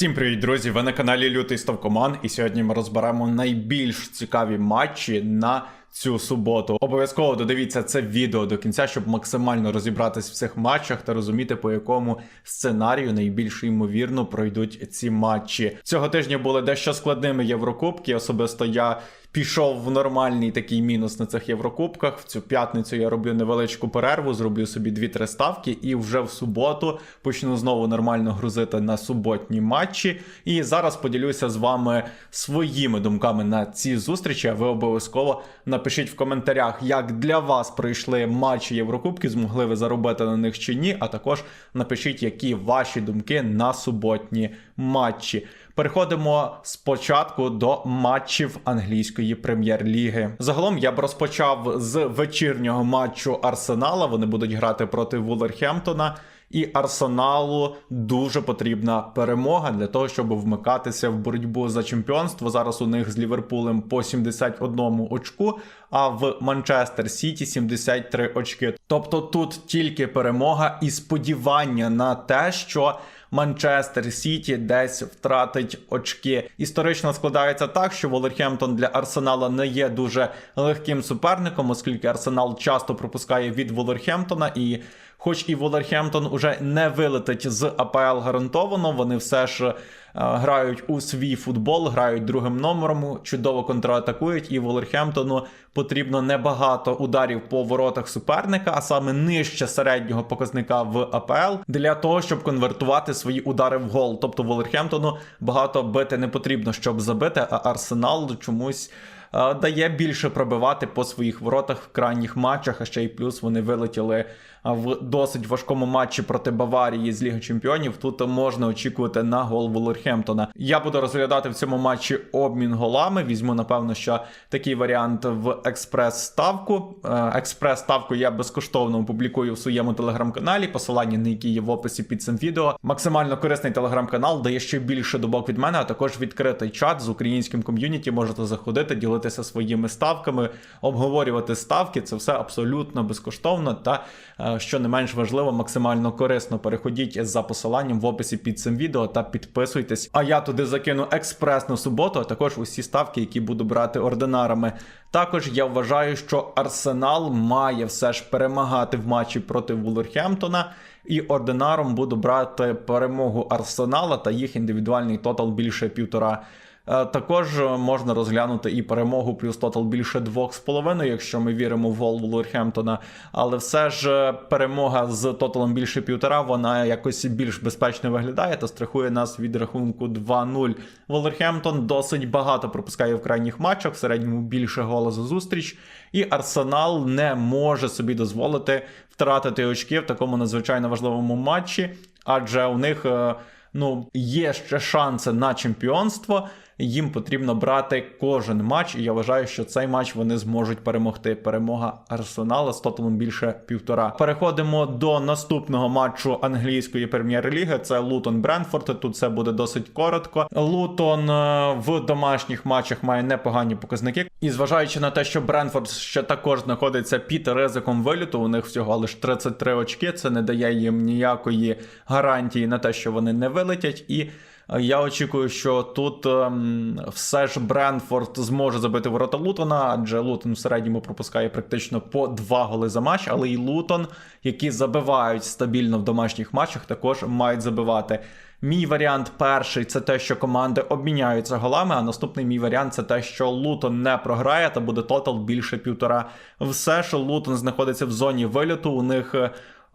Всім привіт, друзі! Ви на каналі Лютий Ставкоман, і сьогодні ми розберемо найбільш цікаві матчі на цю суботу. Обов'язково додивіться це відео до кінця, щоб максимально розібратись в цих матчах та розуміти, по якому сценарію найбільш ймовірно пройдуть ці матчі. Цього тижня були дещо складними Єврокубки. Особисто я пішов в нормальний такий мінус на цих Єврокубках. В цю п'ятницю я роблю невеличку перерву, зроблю собі 2-3 ставки, і вже в суботу почну знову нормально грузити на суботні матчі. І зараз поділюся з вами своїми думками на ці зустрічі. А ви обов'язково напишіть в коментарях, як для вас пройшли матчі Єврокубки, змогли ви заробити на них чи ні. А також напишіть, які ваші думки на суботні матчі. Переходимо спочатку до матчів англійської прем'єр-ліги. Загалом я б розпочав з вечірнього матчу Арсенала. Вони будуть грати проти Вулверхемптона. І Арсеналу дуже потрібна перемога для того, щоб вмикатися в боротьбу за чемпіонство. Зараз у них з Ліверпулем по 71 очку, а в Манчестер Сіті 73 очки. Тобто тут тільки перемога і сподівання на те, що Манчестер Сіті десь втратить очки. Історично складається так, що Волерхемптон для Арсенала не є дуже легким суперником, оскільки Арсенал часто пропускає від Волерхемптона і. Хоч і Волерхемптон уже не вилетить з АПЛ гарантовано, вони все ж е, грають у свій футбол, грають другим номером, чудово контратакують, і Волерхемптону потрібно небагато ударів по воротах суперника, а саме нижче середнього показника в АПЛ, для того, щоб конвертувати свої удари в гол. Тобто Волерхемптону багато бити не потрібно, щоб забити, а Арсенал чомусь. е, Дає більше пробивати по своїх воротах в крайніх матчах, а ще й плюс вони вилетіли в досить важкому матчі проти Баварії з Ліги Чемпіонів. Тут можна очікувати на гол Вулверхемптона. Я буду розглядати в цьому матчі обмін голами. Візьму, напевно, що такий варіант в експрес-ставку. Е, Експрес-ставку я безкоштовно опублікую в своєму телеграм-каналі, посилання на який є в описі під цим відео. Максимально корисний телеграм-канал дає ще більше добок від мене, а також відкритий чат з українським ком'юніті. Можете заходити, ділитися своїми ставками, обговорювати ставки. Це все абсолютно безкоштовно та е, що не менш важливо, максимально корисно. Переходіть за посиланням в описі під цим відео та підписуйтесь. А я туди закину експресну суботу, а також усі ставки, які буду брати ординарами. Також я вважаю, що Арсенал має все ж перемагати в матчі проти Вулверхемптона. І ординаром буду брати перемогу Арсенала та їх індивідуальний тотал більше півтора. Е, Також можна розглянути і перемогу плюс тотал більше 2,5, якщо ми віримо в гол Вулверхемптона. Але все ж е, перемога з тоталом більше півтора, вона якось більш безпечно виглядає та страхує нас від рахунку 2-0. Вулверхемптон досить багато пропускає в крайніх матчах, в середньому більше гола за зустріч. І Арсенал не може собі дозволити втратити очки в такому надзвичайно важливому матчі, адже у них. е, Ну, є ще шанси на чемпіонство. Їм потрібно брати кожен матч, і я вважаю, що цей матч вони зможуть перемогти. Перемога Арсенала з тоталом більше півтора. Переходимо до наступного матчу англійської прем'єр-ліги. Це Лутон Бренфорд. Тут це буде досить коротко. Лутон е, в домашніх матчах має непогані показники. І зважаючи на те, що Бренфорд ще також знаходиться під ризиком виліту, у них всього лише 33 очки. Це не дає їм ніякої гарантії на те, що вони не вилетять. І я очікую, що тут ем, все ж Бренфорд зможе забити ворота Лутона, адже Лутон в середньому пропускає практично по два голи за матч, але і Лутон, які забивають стабільно в домашніх матчах, також мають забивати. Мій варіант перший це те, що команди обміняються голами. А наступний мій варіант це те, що Лутон не програє, та буде тотал більше півтора. Все, що Лутон знаходиться в зоні виліту, у них.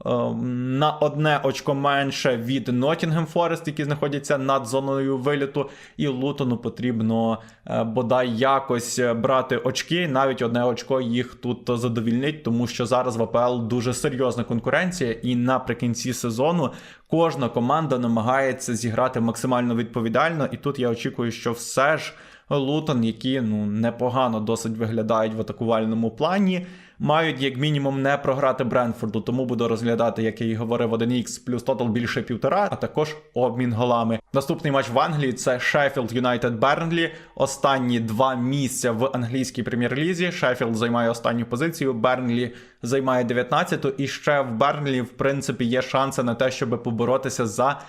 Е, на одне очко менше від Nottingham Forest, які знаходяться над зоною виліту, і Лутону потрібно е, бодай якось брати очки. Навіть одне очко їх тут задовільнить, тому що зараз в АПЛ дуже серйозна конкуренція, і наприкінці сезону кожна команда намагається зіграти максимально відповідально. І тут я очікую, що все ж. Лутон, які ну непогано досить виглядають в атакувальному плані, мають як мінімум не програти Бренфорду, тому буду розглядати, як я і говорив, 1х плюс тотал більше півтора, а також обмін голами. Наступний матч в Англії це Шеффілд Юнайтед Бернлі. Останні два місця в англійській прем'єр-лізі. Шеффілд займає останню позицію, Бернлі займає 19-ту. І ще в Бернлі, в принципі, є шанси на те, щоб поборотися за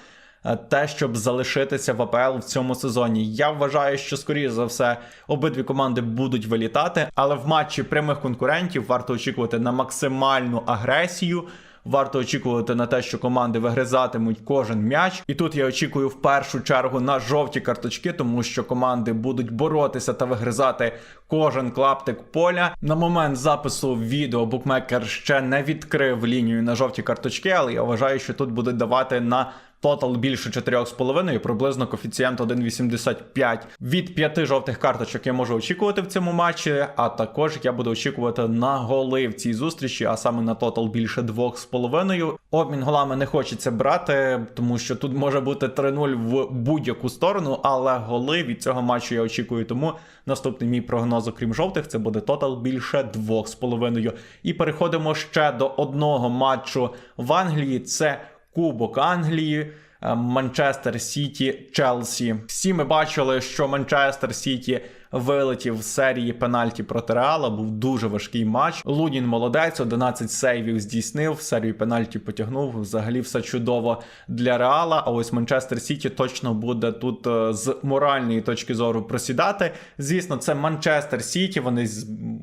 е, те, щоб залишитися в АПЛ в цьому сезоні. Я вважаю, що скоріше за все обидві команди будуть вилітати, але в матчі прямих конкурентів варто очікувати на максимальну агресію. Варто очікувати на те, що команди вигризатимуть кожен м'яч. І тут я очікую в першу чергу на жовті карточки, тому що команди будуть боротися та вигризати кожен клаптик поля. На момент запису відео букмекер ще не відкрив лінію на жовті карточки, але я вважаю, що тут будуть давати на Тотал більше 4,5, приблизно коефіцієнт 1,85. Від п'яти жовтих карточок я можу очікувати в цьому матчі, а також я буду очікувати на голи в цій зустрічі, а саме на тотал більше 2,5. Обмін голами не хочеться брати, тому що тут може бути 3-0 в будь-яку сторону, але голи від цього матчу я очікую. Тому наступний мій прогноз, окрім жовтих, це буде тотал більше 2,5. І переходимо ще до одного матчу в Англії. Це Кубок Англії. е, Манчестер Сіті, Челсі. Всі ми бачили, що Манчестер Сіті вилетів в серії пенальті проти Реала. Був дуже важкий матч. Лунін молодець, 11 сейвів здійснив, серію пенальті потягнув. Взагалі все чудово для Реала. А ось Манчестер Сіті точно буде тут е, з моральної точки зору просідати. Звісно, це Манчестер Сіті. Вони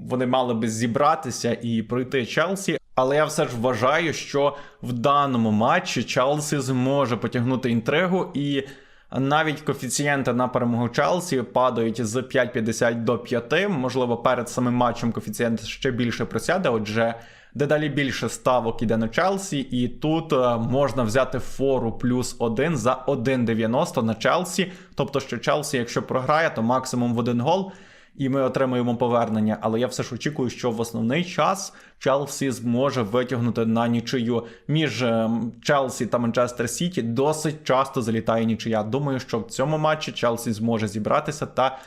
вони мали би зібратися і пройти Челсі. Але я все ж вважаю, що в даному матчі Челсі зможе потягнути інтригу, і навіть коефіцієнти на перемогу Челсі падають з 5,50 до 5. Можливо, перед самим матчем коефіцієнт ще більше просяде. Отже, дедалі більше ставок іде на Челсі, і тут е, можна взяти фору плюс 1 за 1,90 на Челсі. Тобто, що Челсі, якщо програє, то максимум в один гол і ми отримуємо повернення. Але я все ж очікую, що в основний час Челсі зможе витягнути на нічию між ем, Челсі та Манчестер Сіті. Досить часто залітає нічия. Думаю, що в цьому матчі Челсі зможе зібратися та.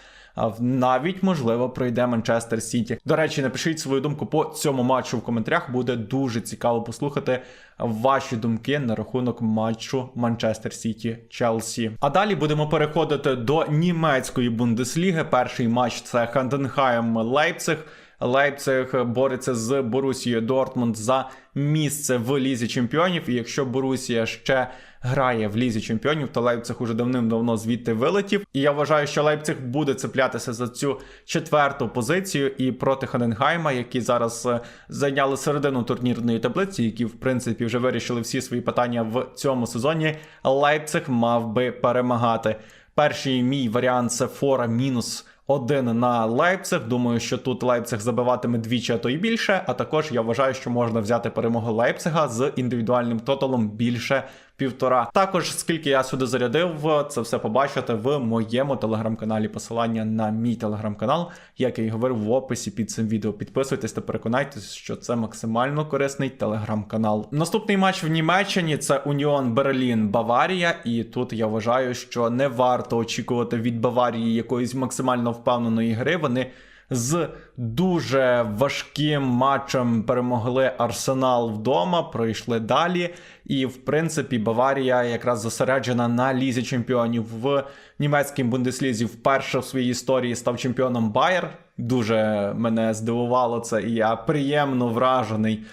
Навіть можливо пройде Манчестер Сіті. До речі, напишіть свою думку по цьому матчу в коментарях. Буде дуже цікаво послухати ваші думки на рахунок матчу Манчестер Сіті Челсі. А далі будемо переходити до німецької бундесліги. Перший матч це Ханденхайм Лейпциг. Лейпциг бореться з Борусією Дортмунд за місце в лізі чемпіонів. І якщо Борусія ще грає в лізі чемпіонів, то Лейпциг уже давним-давно звідти вилетів. І я вважаю, що Лейпциг буде цеплятися за цю четверту позицію і проти Хаденгайма, які зараз е, зайняли середину турнірної таблиці, які в принципі вже вирішили всі свої питання в цьому сезоні. Лейпциг мав би перемагати. Перший мій варіант це фора мінус один на Лейпциг. Думаю, що тут Лейпциг забиватиме двічі, а то й більше. А також я вважаю, що можна взяти перемогу Лейпцига з індивідуальним тоталом більше півтора. Також скільки я сюди зарядив, це все побачите в моєму телеграм-каналі. Посилання на мій телеграм-канал, як я і говорив в описі під цим відео. Підписуйтесь та переконайтесь, що це максимально корисний телеграм-канал. Наступний матч в Німеччині це Уніон Берлін Баварія. І тут я вважаю, що не варто очікувати від Баварії якоїсь максимально впевненої гри. Вони з дуже важким матчем перемогли Арсенал вдома, пройшли далі. І, в принципі, Баварія якраз зосереджена на лізі чемпіонів в німецькій бундеслізі. Вперше в своїй історії став чемпіоном Байер. Дуже мене здивувало це, і я приємно вражений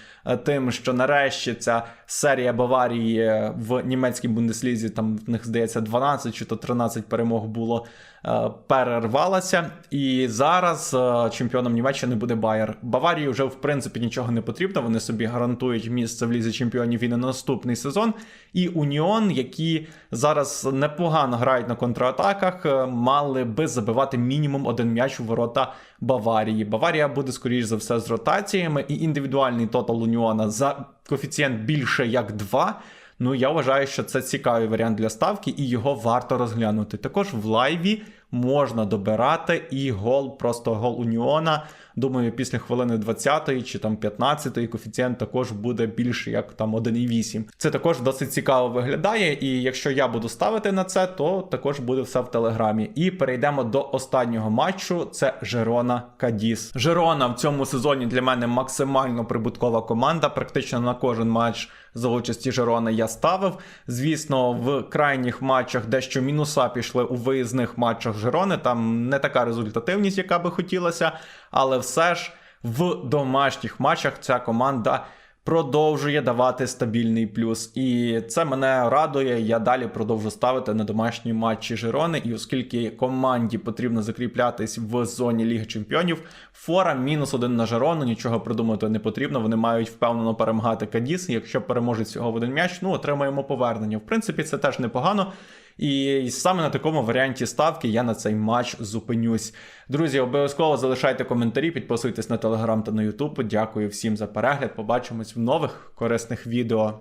тим, що нарешті ця серія Баварії е, в німецькій бундеслізі, там в них здається 12 чи то 13 перемог було, е, перервалася. І зараз е, чемпіоном Німеччини буде Байер. Баварії вже в принципі нічого не потрібно. Вони собі гарантують місце в лізі чемпіонів і на наступний сезон. І Уніон, які зараз непогано грають на контратаках, мали би забивати мінімум один м'яч у ворота Баварії. Баварія буде скоріш за все з ротаціями, і індивідуальний тотал Уніона за коефіцієнт більше як 2. Ну, я вважаю, що це цікавий варіант для ставки, і його варто розглянути. Також в лайві можна добирати і гол, просто гол Уніона. Думаю, після хвилини 20-ї чи там 15-ї коефіцієнт також буде більше, як там 1,8. Це також досить цікаво виглядає. І якщо я буду ставити на це, то також буде все в телеграмі. І перейдемо до останнього матчу: це Жерона Кадіс. Жерона в цьому сезоні для мене максимально прибуткова команда. Практично на кожен матч за участі Жерона я ставив. Звісно, в крайніх матчах дещо мінуса пішли у виїзних матчах Жерони. Там не така результативність, яка би хотілося, але все ж в домашніх матчах ця команда продовжує давати стабільний плюс. І це мене радує. Я далі продовжу ставити на домашні матчі Жирони. І оскільки команді потрібно закріплятись в зоні Ліги Чемпіонів, фора мінус один на Жирону, нічого придумати не потрібно. Вони мають впевнено перемагати Кадіс. Якщо переможуть всього в один м'яч, ну отримаємо повернення. В принципі, це теж непогано. І саме на такому варіанті ставки я на цей матч зупинюсь. Друзі, обов'язково залишайте коментарі, підписуйтесь на телеграм та на Ютуб. Дякую всім за перегляд. Побачимось в нових корисних відео.